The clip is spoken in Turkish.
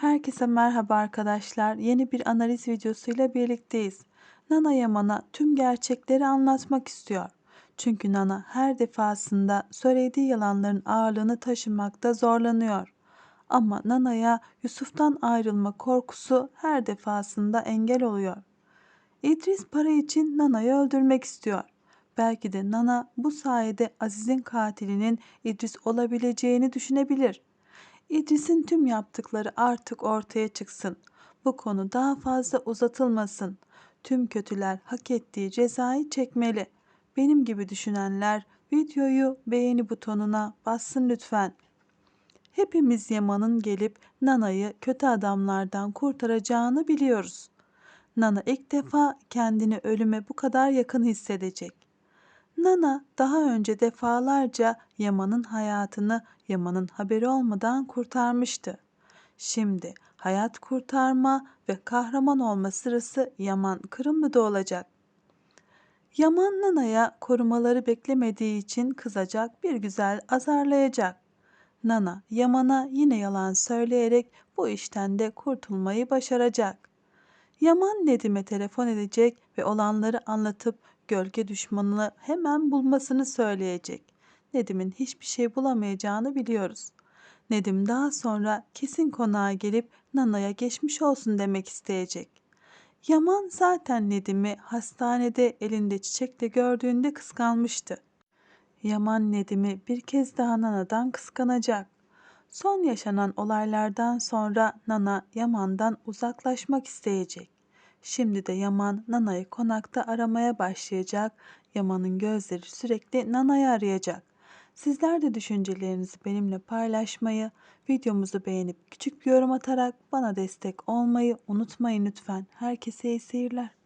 Herkese merhaba arkadaşlar. Yeni bir analiz videosuyla birlikteyiz. Nana Yaman'a tüm gerçekleri anlatmak istiyor. Çünkü Nana her defasında söylediği yalanların ağırlığını taşımakta zorlanıyor. Ama Nana'ya Yusuf'tan ayrılma korkusu her defasında engel oluyor. İdris para için Nana'yı öldürmek istiyor. Belki de Nana bu sayede Aziz'in katilinin İdris olabileceğini düşünebilir. İdris'in tüm yaptıkları artık ortaya çıksın. Bu konu daha fazla uzatılmasın. Tüm kötüler hak ettiği cezayı çekmeli. Benim gibi düşünenler videoyu beğeni butonuna bassın lütfen. Hepimiz Yaman'ın gelip Nana'yı kötü adamlardan kurtaracağını biliyoruz. Nana ilk defa kendini ölüme bu kadar yakın hissedecek. Nana daha önce defalarca Yaman'ın hayatını Yaman'ın haberi olmadan kurtarmıştı. Şimdi hayat kurtarma ve kahraman olma sırası Yaman Kırımlı'da olacak. Yaman Nana'ya korumaları beklemediği için kızacak bir güzel azarlayacak. Nana Yaman'a yine yalan söyleyerek bu işten de kurtulmayı başaracak. Yaman Nedim'e telefon edecek ve olanları anlatıp gölge düşmanını hemen bulmasını söyleyecek. Nedim'in hiçbir şey bulamayacağını biliyoruz. Nedim daha sonra kesin konağa gelip Nana'ya geçmiş olsun demek isteyecek. Yaman zaten Nedim'i hastanede elinde çiçekle gördüğünde kıskanmıştı. Yaman Nedim'i bir kez daha Nana'dan kıskanacak. Son yaşanan olaylardan sonra Nana Yaman'dan uzaklaşmak isteyecek. Şimdi de Yaman Nana'yı konakta aramaya başlayacak. Yaman'ın gözleri sürekli Nana'yı arayacak. Sizler de düşüncelerinizi benimle paylaşmayı, videomuzu beğenip küçük bir yorum atarak bana destek olmayı unutmayın lütfen. Herkese iyi seyirler.